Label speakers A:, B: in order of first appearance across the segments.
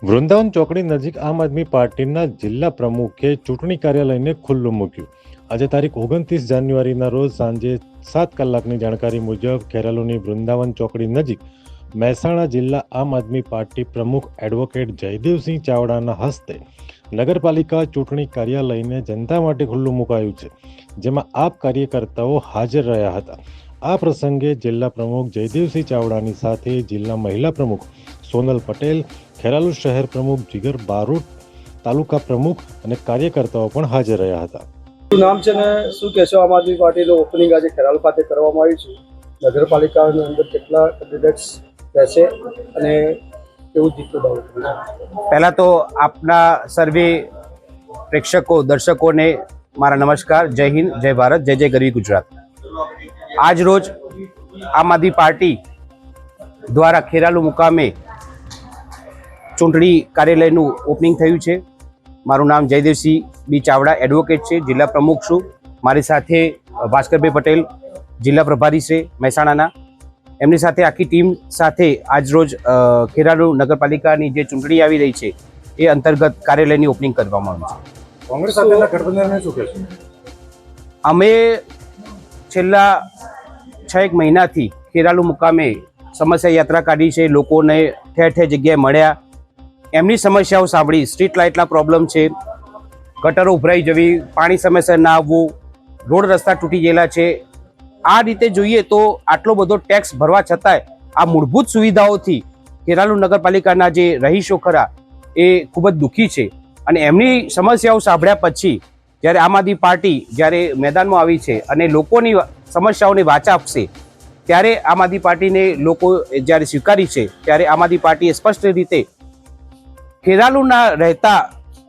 A: વૃંદાવન ચોકડી નજીક આમ આદમી પાર્ટીના જિલ્લા પ્રમુખે ચૂંટણી કાર્યાલયને ખુલ્લું મૂક્યું. આજે તારીખ ઓગણત્રીસ જાન્યુઆરીના રોજ સાંજે સાત કલાકની જાણકારી મુજબ કેરલોની વૃંદાવન ચોકડી નજીક મહેસાણા જિલ્લા આમ આદમી પાર્ટી પ્રમુખ એડવોકેટ જયદેવસિંહ ચાવડાના હસ્તે નગરપાલિકા ચૂંટણી કાર્યાલયને જનતા માટે ખુલ્લું મુકાયું છે, જેમાં આપ કાર્યકર્તાઓ હાજર રહ્યા હતા. આ પ્રસંગે જિલ્લા પ્રમુખ જયદેવસિંહ ચાવડાની સાથે જિલ્લા મહિલા પ્રમુખ સોનલ પટેલ ખેરાલુ શહેર પ્રમુખ જીગર બારોટ તાલુકા પ્રમુખ અને કાર્યકર્તાઓ પણ હાજર રહ્યા હતા.
B: નામ છે ને શું કહેશો? આમ આદમી પાર્ટીનું ઓપનિંગ આજે ખેરાલુ ખાતે કરવામાં આવ્યું છે. નગરપાલિકાની અંદર કેટલા કેન્ડિડેટ્સ રહેશે અને કેવું જીતવું દાવ
C: પહેલાં તો આપના સર્વે પ્રેક્ષકો દર્શકોને મારા નમસ્કાર. જય હિન્દ જય ભારત જય જય ગરવી ગુજરાત. આજ રોજ આમ આદમી પાર્ટી દ્વારા ખેરાલુ મુકામે ચૂંટણી કાર્યાલયનું ઓપનિંગ થયું છે. મારું નામ જયદેવસિંહ બી ચાવડા એડવોકેટ છે જિલ્લા પ્રમુખ છું. મારી સાથે ભાસ્કરભાઈ પટેલ જિલ્લા પ્રભારી છે મહેસાણાના. એમની સાથે આખી ટીમ સાથે આજરોજ રોજ ખેરાલુ નગરપાલિકાની જે ચૂંટણી આવી રહી છે એ અંતર્ગત કાર્યાલયની ઓપનિંગ કરવામાં આવી છે.
B: કોંગ્રેસ સાથેના ગઠબંધનને શું કહેશો?
C: અમે છેલ્લા છ એક મહિનાથી ખેરાલુ મુકામે સમસ્યા યાત્રા કાઢી છે. લોકોને ઠેર ઠેર જગ્યાએ મળ્યા. એમની સમસ્યાઓ સાંભળી. સ્ટ્રીટ લાઇટના પ્રોબ્લેમ છે. ગટરો ઉભરાઈ જવી, પાણી સમયસર ના આવવું, રોડ રસ્તા તૂટી ગયેલા છે. આ રીતે જોઈએ તો આટલો બધો ટેક્સ ભરવા છતાંય આ મૂળભૂત સુવિધાઓથી ખેરાલુ નગરપાલિકાના જે રહીશો ખરા, એ ખૂબ જ દુઃખી છે. અને એમની સમસ્યાઓ સાંભળ્યા પછી જ્યારે આમ આદમી પાર્ટી જ્યારે મેદાનમાં આવી છે અને લોકોની સમસ્યાઓને વાચા આપશે ત્યારે આમ આદમી પાર્ટીને લોકો જ્યારે સ્વીકારી છે ત્યારે આમ આદમી પાર્ટીએ સ્પષ્ટ રીતે ખેરાલુના રહેતા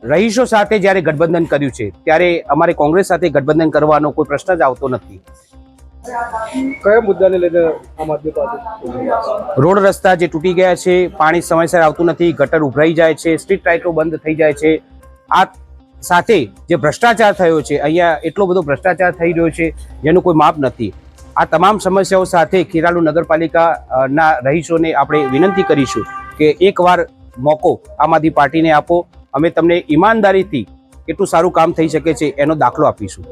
C: રહીશો સાથે જ્યારે ગઠબંધન કર્યું છે ત્યારે અમારે કોંગ્રેસ સાથે ગઠબંધન કરવાનો કોઈ પ્રશ્ન જ આવતો નથી.
B: કયા મુદ્દાને લઈને આમ આદમી પાર્ટી
C: રોડ રસ્તા જે તૂટી ગયા છે પાણી સમયસર આવતું નથી ગટર ઉભરાઈ જાય છે સ્ટ્રીટ લાઇટો બંધ થઈ જાય છે આ સાથે જે ભ્રષ્ટાચાર થયો છે, અહીંયા એટલો બધો ભ્રષ્ટાચાર થઈ રહ્યો છે, જેનું કોઈ માપ નથી. આ તમામ સમસ્યાઓ સાથે ખેરાલુ નગરપાલિકાના રહીશોને આપણે વિનંતી કરીશું કે એકવાર મોકો આમ આદમી પાર્ટીને આપો. અમે તમને ઈમાનદારીથી કેટલું સારું કામ થઈ શકે છે, એનો દાખલો આપીશું.